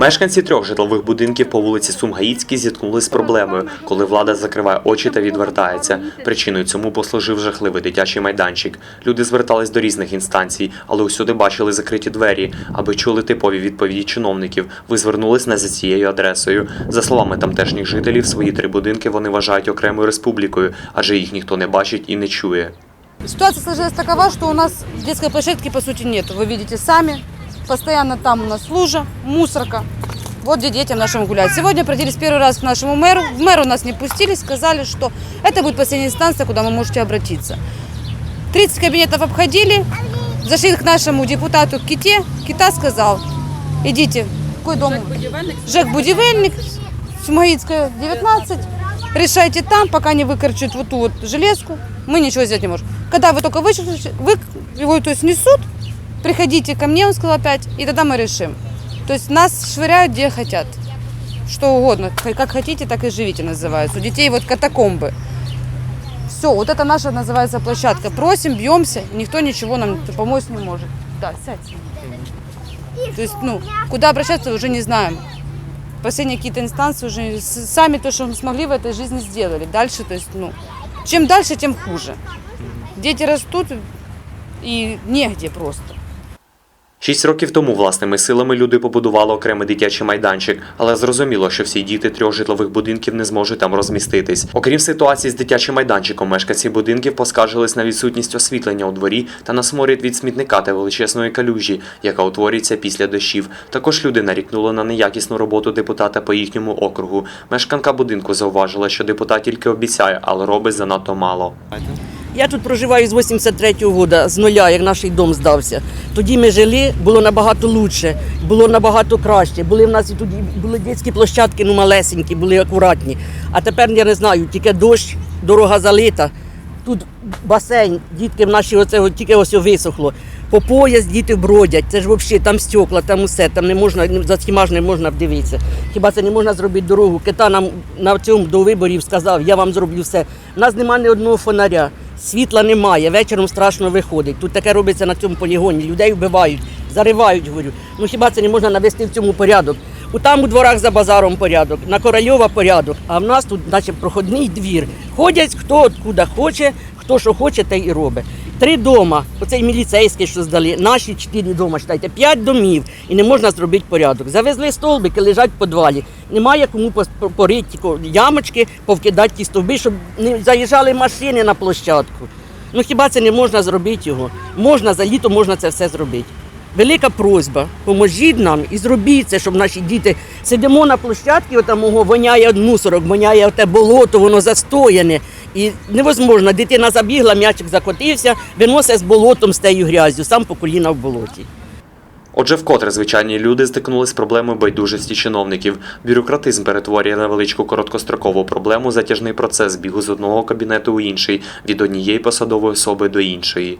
Мешканці трьох житлових будинків по вулиці Сумгаїцькій зіткнулись з проблемою, коли влада закриває очі та відвертається. Причиною цьому послужив жахливий дитячий майданчик. Люди звертались до різних інстанцій, але усюди бачили закриті двері. Аби чули типові відповіді чиновників, ви звернулись не за цією адресою. За словами тамтешніх жителів, свої три будинки вони вважають окремою республікою, адже їх ніхто не бачить і не чує. Ситуация сложилась такова, что у нас детской площадки по сути нет. Вы видите сами. Постоянно там у нас лужа, мусорка. Вот где детям нашим гулять. Сегодня обратились первый раз к нашему мэру. В мэру нас не пустили, сказали, что это будет последняя инстанция, куда вы можете обратиться. 30 кабинетов обходили, зашли к нашему депутату Ките. Кита сказал, идите, какой дом? Жек Будивельник, Сумаицкая, 19. Решайте там, пока не выкорчуют вот ту вот железку. Мы ничего сделать не можем. Когда вы только вычеркнете, вы его то есть несут, приходите ко мне, он сказал опять, и тогда мы решим. То есть нас швыряют где хотят. Что угодно, как хотите, так и живите называется. У детей вот катакомбы. Все, вот это наша называется площадка. Просим, бьемся, никто ничего нам помочь не может. Да, сядь. То есть, ну, куда обращаться, уже не знаем. Последние какие-то инстанции уже сами то, что мы смогли в этой жизни сделали. Дальше, то есть, ну, чем дальше, тем хуже. Дети растут и негде просто. Шість років тому власними силами люди побудували окремий дитячий майданчик, але зрозуміло, що всі діти трьох житлових будинків не зможуть там розміститись. Окрім ситуації з дитячим майданчиком, мешканці будинків поскаржились на відсутність освітлення у дворі та на сморід від смітника та величезної калюжі, яка утворюється після дощів. Також люди нарікнули на неякісну роботу депутата по їхньому округу. Мешканка будинку зауважила, що депутат тільки обіцяє, але робить занадто мало. Я тут проживаю з 83-го року, з нуля, як наш дом здався. Тоді ми жили, було набагато лучше, було набагато краще. Були в нас і тоді були дитячі площадки, ну малесенькі, були акуратні. А тепер я не знаю, тільки дощ, дорога залита. Тут басейн, дітки в наші оце тільки ось висохло. По пояс діти бродять. Це ж взагалі там стекла, там усе, там не можна, ну, за всіма ж не можна дивитися. Хіба це не можна зробити дорогу? Кита нам на цьому до виборів сказав, я вам зроблю все. У нас немає ні одного фонаря, світла немає, вечором страшно виходить. Тут таке робиться на цьому полігоні. Людей вбивають, заривають, говорю. Ну хіба це не можна навести в цьому порядок? У там у дворах за базаром порядок, на Корольова порядок, а в нас тут, наче, проходний двір. Ходять хто откуда хоче, хто що хоче, те й робить. Три дома, оцей міліцейський, що здали, наші чотири дома, читайте, п'ять домів, і не можна зробити порядок. Завезли столбики, лежать в підвалі. Немає кому порити ямочки, повкидати ті стовби, щоб не заїжджали машини на площадку. Ну хіба це не можна зробити його? Можна за літо можна це все зробити. Велика просьба, поможіть нам і зробіть це, щоб наші діти сидимо на площадці, отамого воняє мусорок, воняє оте болото, воно застояне. І невозможно, дитина забігла, м'ячик закотився, виносить з болотом, з тею грязю, сам по коліна в болоті. Отже, вкотре звичайні люди стикнулись з проблемою байдужості чиновників. Бюрократизм перетворює невеличку короткострокову проблему затяжний процес бігу з одного кабінету у інший, від однієї посадової особи до іншої.